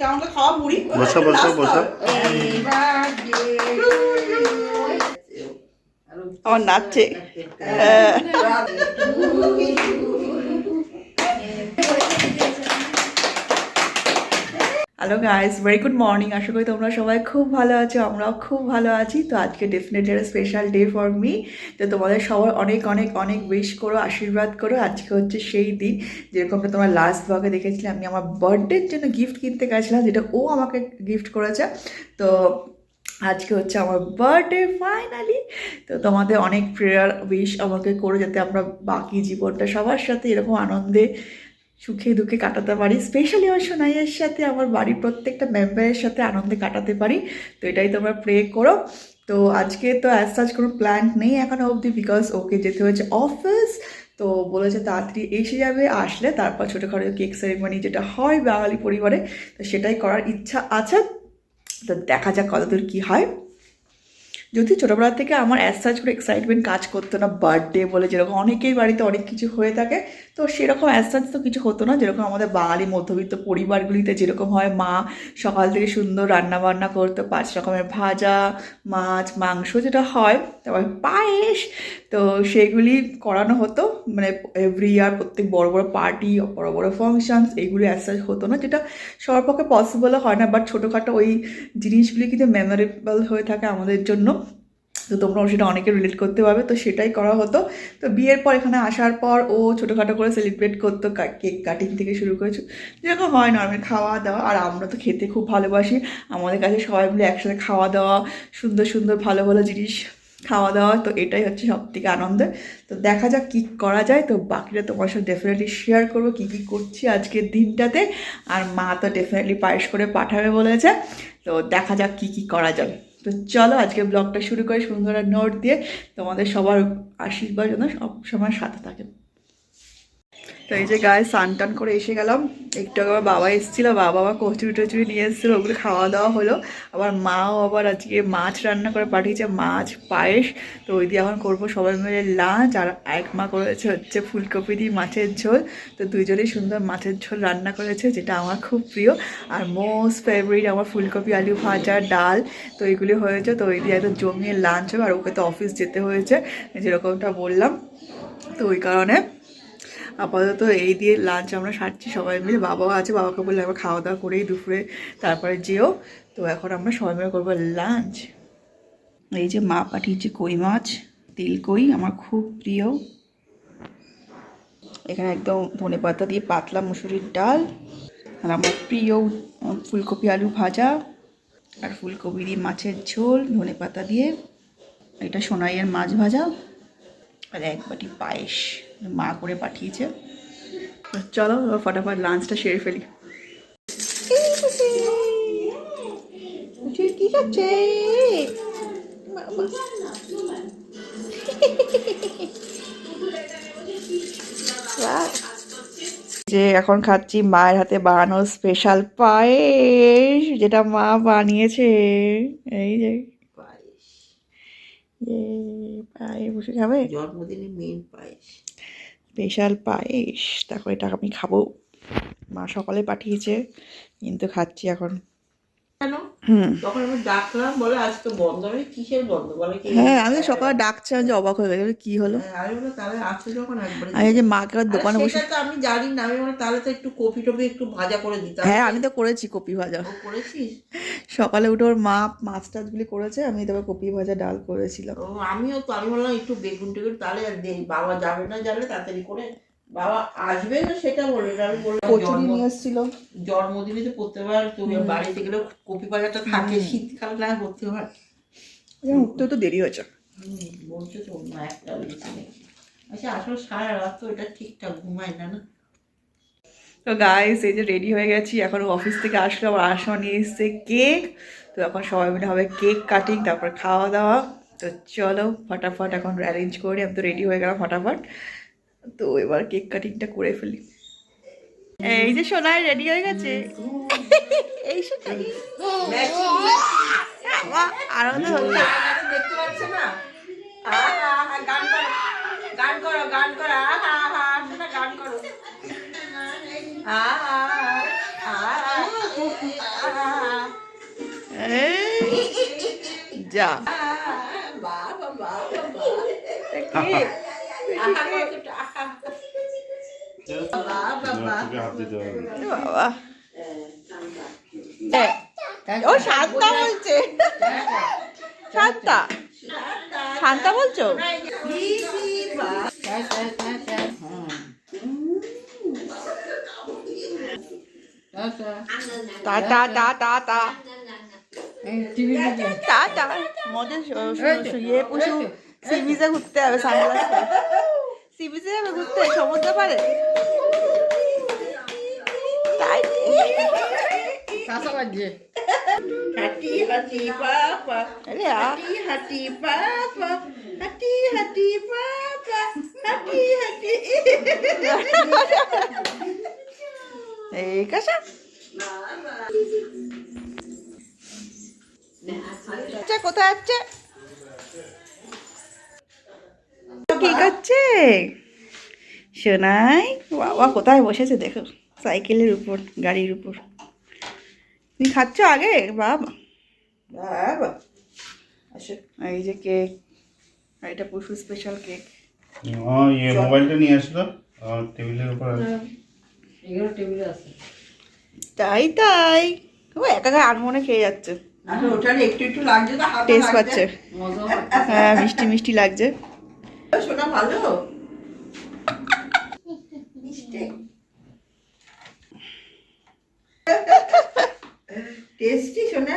করে খাওয়া মুড়ি? বসো বসো বসো। আমার নাচছে হ্যাঁ। Hello guys very good morning আশা করি তোমরা সবাই খুব ভালো আছো, আমরাও খুব ভালো আছি। তো আজকে ডেফিনেটলি একটা স্পেশাল ডে ফর মি তো তোমাদের সবার অনেক অনেক অনেক উইশ করো, আশীর্বাদ করো। আজকে হচ্ছে সেই দিন। যেরকমটা তোমরা লাস্ট ব্লগে দেখেছিলে আমি আমার বার্থডের জন্য গিফট কিনতে গেছিলাম, যেটা ও আমাকে গিফট করেছে। তো আজকে হচ্ছে আমার বার্থডে ফাইনালি তো তোমাদের অনেক প্রেয়ার উইশ আমাকে করে, যাতে আমরা বাকি জীবনটা সবার সাথে এরকম আনন্দে সুখে দুঃখে কাটাতে পারি স্পেশালি আমার সোনাইয়ের সাথে, আমার বাড়ির প্রত্যেকটা মেম্বারের সাথে আনন্দে কাটাতে পারি। তো এটাই তোমরা প্রে করো। তো আজকে তো অ্যাজ সাচ কোনো প্ল্যান নেই এখনও অবধি বিকজ ওকে যেতে হয়েছে অফিস তো বলেছে তাড়াতাড়ি এসে যাবে, আসলে তারপর ছোটোখাটো কেক সেরিমনি যেটা হয় বাঙালি পরিবারে, তো সেটাই করার ইচ্ছা আছে। তো দেখা যাক কতদূর কী হয়। যদি ছোটোবেলা থেকে আমার অ্যাজ সাজ করে এক্সাইটমেন্ট কাজ করতো না বার্থডে বলে যেরকম অনেকেই বাড়িতে অনেক কিছু হয়ে থাকে, তো সেরকম অ্যাজ সাজ তো কিছু হতো না। যেরকম আমাদের বাঙালি মধ্যবিত্ত পরিবারগুলিতে যেরকম হয়, মা সকাল থেকে সুন্দর রান্নাবান্না করতো, পাঁচ রকমের ভাজা, মাছ, মাংস যেটা হয় তারপর পায়েস, তো সেগুলি করানো হতো। মানে এভরি ইয়ার প্রত্যেক বড় বড় পার্টি বড় বড় ফাংশানস এইগুলি অ্যাজ সাচ হতো না, যেটা সবার পক্ষে পসিবলও হয় না বাট ছোটোখাটো ওই জিনিসগুলি কিন্তু মেমোরেবল হয়ে থাকে আমাদের জন্য। তো তোমরা সেটা অনেকে রিলেট করতে পারবে, তো সেটাই করা হতো। তো বিয়ের পর এখানে আসার পর ও ছোটোখাটো করে সেলিব্রেট করতো কেক কাটিং থেকে শুরু করেছে। যেরকম হয় নর্মাল খাওয়া দাওয়া আর আমরা তো খেতে খুব ভালোবাসি। আমাদের কাছে সবাই মিলে একসাথে খাওয়া দাওয়া সুন্দর সুন্দর ভালো ভালো জিনিস খাওয়া দাওয়া, তো এটাই হচ্ছে সব থেকে আনন্দের। তো দেখা যাক কী করা যায়। তো বাকিটা তোমার সাথে ডেফিনেটলি শেয়ার করব, কী কী করছি আজকের দিনটাতে। আর মা তো ডেফিনেটলি পায়েস করে পাঠাবে বলেছে। তো দেখা যাক কী কী করা যাবে তো চলো আজকে ব্লগটা শুরু করে সুন্দর নোট দিয়ে। তোমাদের সবার আশীর্বাদ যেন সব সময় সাথে থাকে। তো এই যে গায়ে স্নান টান করে এসে গেলাম। একটু আগে আমার বাবা এসেছিল, বাবা আবার কচুরি টচুরি নিয়ে এসেছিল, ওগুলো খাওয়া দাওয়া হলো। আবার মাও আবার আজকে মাছ রান্না করে পাঠিয়েছে, মাছ, পায়েস। তো ওই দিয়ে এখন করব সবাই মিলে লাঞ্চ। আর এক মা করেছে হচ্ছে ফুলকপি দিয়ে মাছের ঝোল। তো দুইজনেই সুন্দর মাছের ঝোল রান্না করেছে, যেটা আমার খুব প্রিয়। আর মোস্ট ফেভারিট আমার ফুলকপি, আলু ভাজা, ডাল। তো এইগুলি হয়েছে। তো ওই দিয়ে একদম জমিয়ে লাঞ্চ হবে। আর ওকে তো অফিস যেতে হয়েছে, যেরকমটা বললাম। তো ওই কারণে আপাতত এই দিয়ে লাঞ্চ আমরা সারছি, সবাই মিলে বাবাও আছে, বাবাকে বললে আবার খাওয়া দাওয়া করেই দুপুরে তারপরে যেও। তো এখন আমরা সবাই মিলে করব লাঞ্চ এই যে মা পাঠিয়েছে কই মাছ, তিল কই, আমার খুব প্রিয়। এখানে একদম ধনে পাতা দিয়ে পাতলা মুসুরির ডাল, আর আমার প্রিয় ফুলকপি আলু ভাজা, আর ফুলকপি দিয়ে মাছের ঝোল, ধনে পাতা দিয়ে, এটা সোনাইয়ের মাছ ভাজা। আর এক বাটি পায়েস মা করে পাঠিয়েছে। চলো ফটাফট লাঞ্চটা সেরে ফেলি। যে এখন খাচ্ছি মায়ের হাতে বানানো স্পেশাল পায়েস, যেটা মা বানিয়েছে। এই যে। পায়ে বসে খাবে জন্মদিনে মেন পায়েস। স্পেশাল পায়েস। দেখো এটা আমি খাব। মা সকালে পাঠিয়েছে কিন্তু খাচ্ছি এখন। কেন? তখন আমি ডাকলাম বলে আজকে বন্ধ। হবে কিসের বন্ধ? বলে হ্যাঁ আমি সকালে ডাকছিলাম যে অবাক হয়ে গেছে কি হলো? আমি বলে তাহলে আসছে যখন একবারে আমি যে মাকে দোকানে বসে তো আমি জানি না আমি বলে তাহলে তো একটু কপি টপি একটু ভাজা করে দিতাম হ্যাঁ আমি তো করেছি কপি ভাজা। করেছিস? সকালে উঠে ওর মা মাছ টাছগুলি করেছে আমি তারপর কপি ভাজা ডাল করেছিলাম। আমিও তো আমি বললাম একটু বেগুন টেগুন তাহলে বাবা যাবে না যাবে তাড়াতাড়ি করে। বাবা আসবে না সেটা বলে আমি বললাম কচুরি নিয়ে এসেছিল। জন্মদিনে তো প্রত্যেকবার তুমি বাড়িতে গেলে কপি থাকে শীতকাল না করতে হয়। উঠতে তো দেরি হয়েছে। হুম, বলছে তো অন্য একটা আচ্ছা আসলে সারা রাত তো এটা ঠিকঠাক ঘুমায় না না? তো গাইস এই যে রেডি হয়ে গেছি এখন অফিস থেকে আসলো আবার আসা নিয়ে এসছে কেক তো এখন সবাই মিলে হবে কেক কাটিং তারপর খাওয়া দাওয়া। তো চলো ফটাফট এখন অ্যারেঞ্জ করি আমি তো রেডি হয়ে গেলাম ফটাফট। তো এবার কেক কাটিংটা করে ফেলি। এই যে সোনায় রেডি হয়ে গেছে। এই সোনাই। আনন্দ হচ্ছে দেখতে পাচ্ছে না আহা, আহা, গান করো গান করো গান যা বাবা বাবা বাবা। এ, ও শান্তা বলছে। শান্তা। শান্তা বলছো? তা তা তা তা তা। তা তা। মধ্যে ইয়ে পুষু সি বিচে ঘুরতে হবে সানগ্লাস সি বিচে যাবে ঘুরতে সমুদ্র পারে তাই হাতি হাতি পাপা হাতি হাতি পাপা হাতি হাতি পাপা হাতি হাতি এই আচ্ছা কোথায় যাচ্ছে? কি করছে? সোনাই বাবা কোথায় বসেছে দেখো। সাইকেলের উপর গাড়ির উপর। তুমি খাচ্ছ আগে বাবা বাবা এই যে কেক আর এটা পশু স্পেশাল কেক। ইয়ে মোবাইলটা নিয়ে আসলো আমার টেবিলের উপর আছে। তাই তাই। ও একা একা আনমনে খেয়ে যাচ্ছে। একটু একটু লাগছে টেস্ট পাচ্ছে। হ্যাঁ মিষ্টি মিষ্টি লাগছে। ভালো মিষ্টি টেস্টি শোনা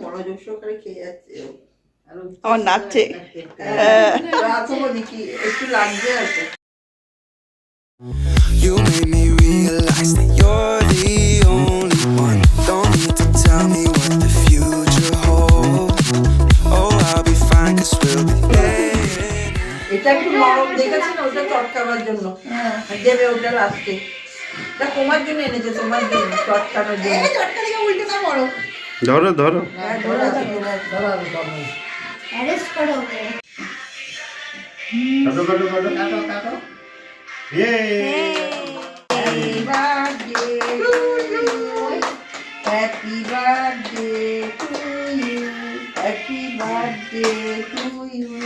মনোযোগ সহকারে খেয়ে যাচ্ছে আমার নাচছে হ্যাঁ, রাখো দেখি একটু লাগছে আছে You made me realize that you're the only one. Don't need to tell me what the future holds. Oh, I'll be fine, cause we'll be playing. এটা একটু নরম দেখেছি না ওটা চটকাবার জন্য দেবে ওটা লাস্টে এটা তোমার জন্য এনেছে তোমার জন্য চটকানোর জন্য ধরো ধরো হ্যাঁ, ধরে আছে, ধরে আছে। কাটো কাটো কাটো ইয়ে Happy birthday to you. Happy birthday to you. Happy birthday to you.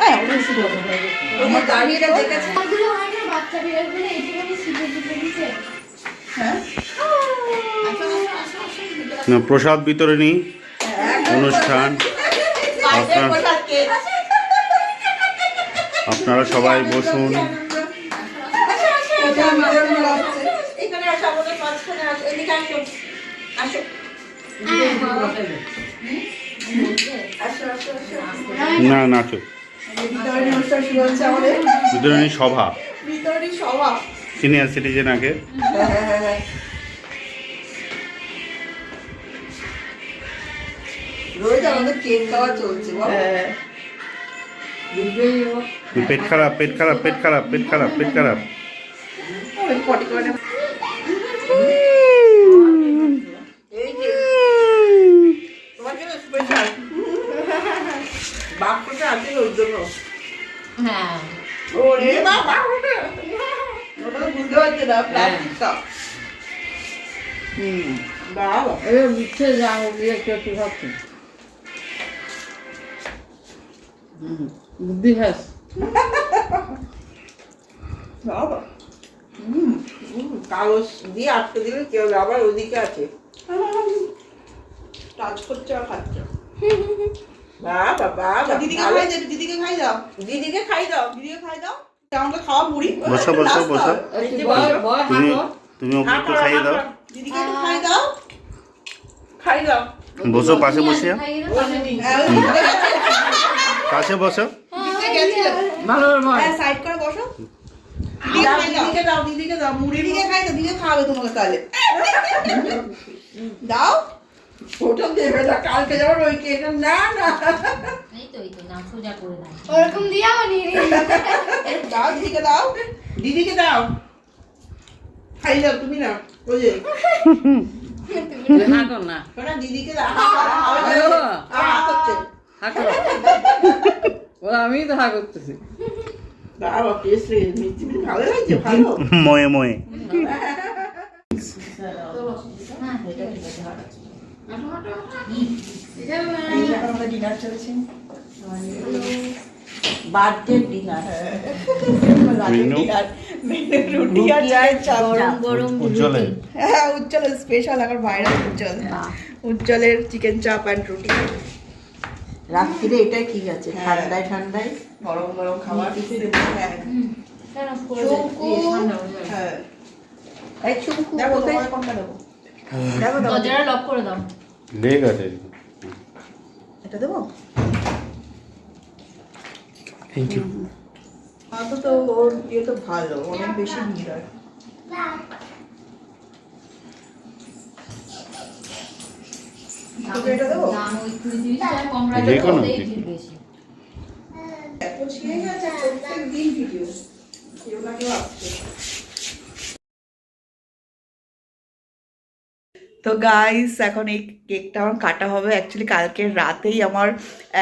হ্যাঁ, ওই যে দাঁড়িয়েটা দেখেছে। বাচ্চা বিড়ালগুলো এইটুকুনি শিখে শিখে দিচ্ছে হ্যাঁ? না প্রসাদ বিতরণী অনুষ্ঠান। আপনার আপনারা সবাই বসুন। আসো। না নাচো বিতরণী সভা। বিতরণী সভা। সিনিয়র সিটিজেন আগে। রোজ আমাদের কেক খাওয়া চলছে বল। পেট খারাপ পেট খারাপ পেট খারাপ পেট খারাপ পেট খারাপ। ওই পটি করে এই যে তোমার জন্য আছে ওর জন্য। হ্যাঁ। ওরে বাবা। ওটা বুঝতে পারছি না প্লাস্টিক কাপ হুম। বাবা। এবার মিথ্যে যা দিয়ে একটু একটু খাচ্ছি বুদ্ধি হ্যাস বাবা। হুম হুম, কাগজ দিয়ে আটকে দিলে কেউ আবার ওদিকে আছে। টাচ করছে আর খাচ্ছে। বাবা বাবা দিদিকে খাই দাও দিদিকে খাই দাও। দিদিকে খাই দাও। খাই দাও। আমাকে খাওয়া মুড়ি। বসো বসো বসো। একটু বয় বয় তুমি তুমি ওকে একটু খাইয়ে দাও। দিদিকে একটু খাই দাও। খাই দাও। বসো পাশে বসে হ্যাঁ, দিদিকে বসো দিদিকে গেছিল। ভালো করে বয় হ্যাঁ সাইড করে বসো দিদিকে দাও, খাই দাও দিদিকে দাও মুড়ি খাই দিদিকে খাওয়াবে তোমাকে তাহলে দাও ওটা দেবে না কালকে যাবার ওই কেকটা না না এই তো এই তো না সোজা করে দাও ওরকম দিয়ে বানিয়ে দাও দিদিকে দাও দিদিকে দাও খাই দাও তুমি না ওই যে না দিদিকে দাও করছে ওরা আমিই তো হা করতেছি। ময়ে ময়ে হ্যাঁ এটা ঠিক আছে হাঁটো। আমাদের ডিনার চলেছে বার্থডে ডিনার। মেনু? মেনু রুটি আর চিকেন চাপ গরম গরম উজ্জ্বলে। হ্যাঁ উজ্জ্বল স্পেশাল আমার ভাইরাল উজ্জ্বল। উজ্জ্বলের চিকেন চাপ অ্যান্ড রুটি রাত্রিরে এটাই ঠিক আছে হ্যাঁ। ঠান্ডায় ঠান্ডায়। গরম গরম খাবার ঠান্ডা হয়ে। হ্যাঁ। লেগ আছে। এটা দেবো? থ্যাংক ইউ তো তো ওর ইয়ে তো ভালো অনেক বেশি ভিড় হয় যে কোনো ওটাই কিছু। ঠিক বেশি। এত ছিঁড়ে গেছে প্রত্যেক দিন ভিডিও। কেউ না কেউ আসছে। তো গাইস এখন এই কেকটা আমার কাটা হবে। অ্যাকচুয়ালি কালকে রাতেই আমার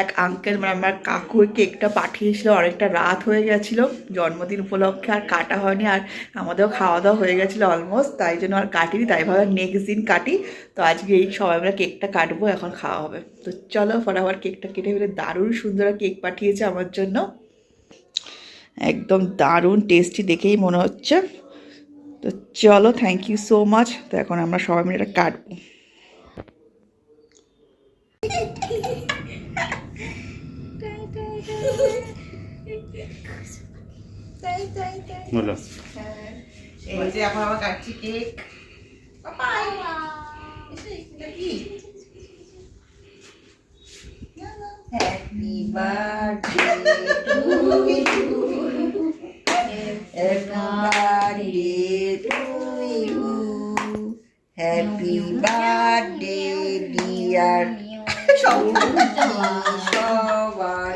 এক আঙ্কেল মানে আমার কাকু কেকটা পাঠিয়েছিল। অনেকটা রাত হয়ে গেছিল, জন্মদিন উপলক্ষে আর কাটা হয়নি। আর আমাদেরও খাওয়া দাওয়া হয়ে গেছিল অলমোস্ট তাই জন্য আর কাটিনি। তাই ভাবে নেক্সট দিন কাটি। তো আজকে এই সবাই আমরা কেকটা কাটবো, এখন খাওয়া হবে। তো চলো ফটাফট কেকটা কেটে ফেলে। দারুণ সুন্দর কেক পাঠিয়েছে আমার জন্য। একদম দারুণ টেস্টি দেখেই মনে হচ্ছে। তো চলো থ্যাংক ইউ সো মাচ তো এখন আমরা সবাই মিলে এটা কাটবো। বলো। এই যে এখন আমার কাটছি cake happy birthday to you happy birthday to you happy birthday dear সবার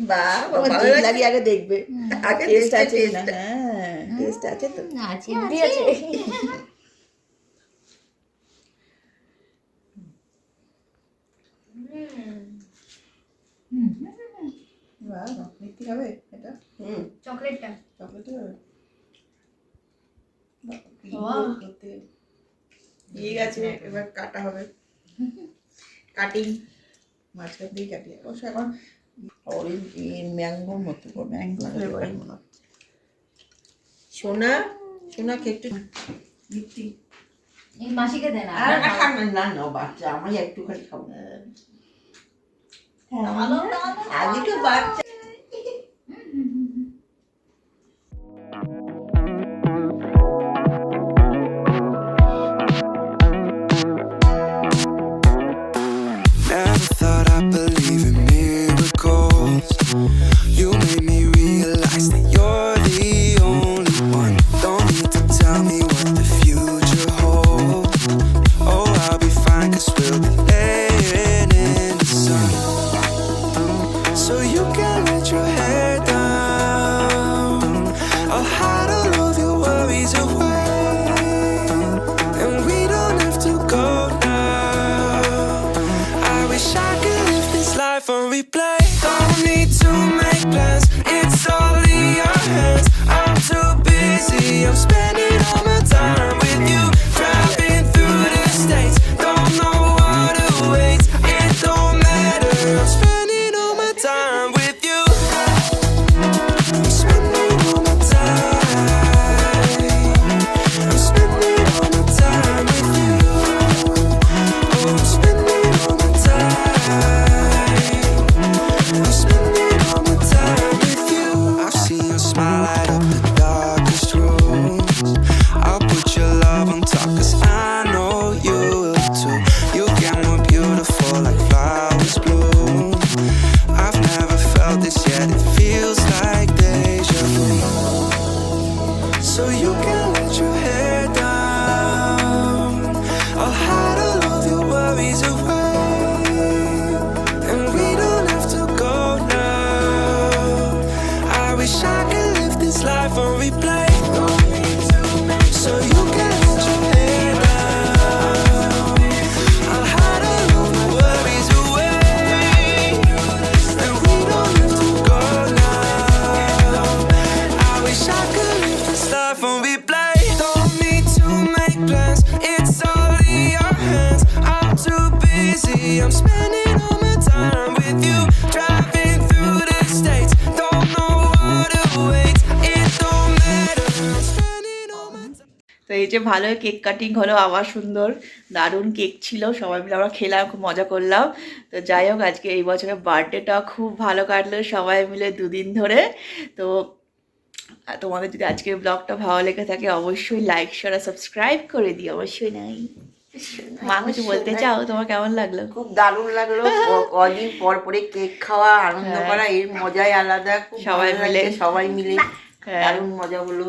বাবা ভালো লাগে আগে দেখবে। আগে টেস্ট আছে হ্যাঁ। টেস্ট আছে তো? আছে আছে। বাহ মিষ্টি এটা। হুম। চকলেটটা। চকলেট খাবে বাহ। ঠিক আছে এবার কাটা হবে। কাটিং মাঝখান দিয়ে কাটি অবশ্য এখন অরেঞ্জ ম্যাঙ্গোর মতো ম্যাঙ্গো সোনা সোনাকে একটু মিষ্টি। এই মাসিকে দেন আর না না, বাচ্চা আমি একটুখানি খাব। আগে তো বাচ্চা এই যে ভালো কেক কাটিং হলো, আবার সুন্দর দারুণ কেক ছিল, সবাই মিলে আমরা খেলাম, খুব মজা করলাম। তো যাই হোক, আজকে এই বছরের বার্থডেটা খুব ভালো কাটলো সবাই মিলে দুদিন ধরে। তো তোমাদের যদি আজকের ব্লগটা ভালো লেগে থাকে, অবশ্যই লাইক শেয়ার সাবস্ক্রাইব করে দিও, অবশ্যই নাই। মা কিছু বলতে চাও তোমার কেমন লাগল? খুব দারুণ লাগল। কদিন পর পরে কেক খাওয়া আনন্দ হ্যাঁ। করা এর মজাই আলাদা সবাই মিলে। সবাই মিলে হ্যাঁ। দারুণ মজা হলো।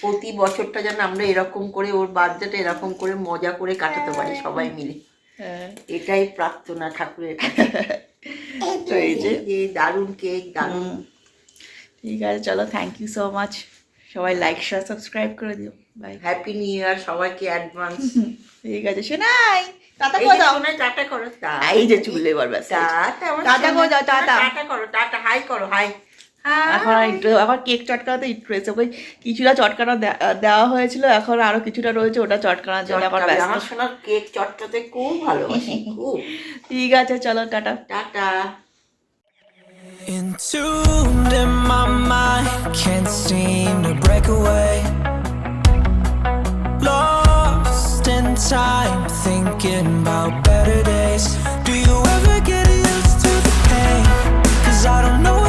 প্রতি বছরটা যেন আমরা এরকম করে ওর বার্থডেটা এরকম করে মজা করে কাটাতে পারি সবাই মিলে। হ্যাঁ। এটাই প্রার্থনা ঠাকুরের এই যে। দারুণ কেক দারুণ। ঠিক আছে চলো থ্যাংক ইউ সো মাচ সবাই লাইক শেয়ার সাবস্ক্রাইব করে দিও। বাই হ্যাপি নিউ ইয়ার সবাইকে অ্যাডভান্স ঠিক আছে শোনাই টাটা যে দাও। সোনাই টাটা করো এই যে চুলে এবার ব্যাস। Ta-ta ta-ta. করে দাও, টাটা। টাটা। করো টাটা হাই করো হাই। এখন একটু আবার কেক চটকাতে একটু রয়েছে ওই কিছুটা চটকানো দেওয়া হয়েছিল এখন আরও কিছুটা রয়েছে ওটা চটকানোর জন্য আবার ব্যস্ত আমার সোনার কেক চটকাতে খুব ভালোবাসি খুব। ঠিক আছে চলো ta-ta. Ta-ta. Entombed in my mind, can't seem to break away. Lost in time, thinking about better days. Do you ever get used to the pain? Cause I don't know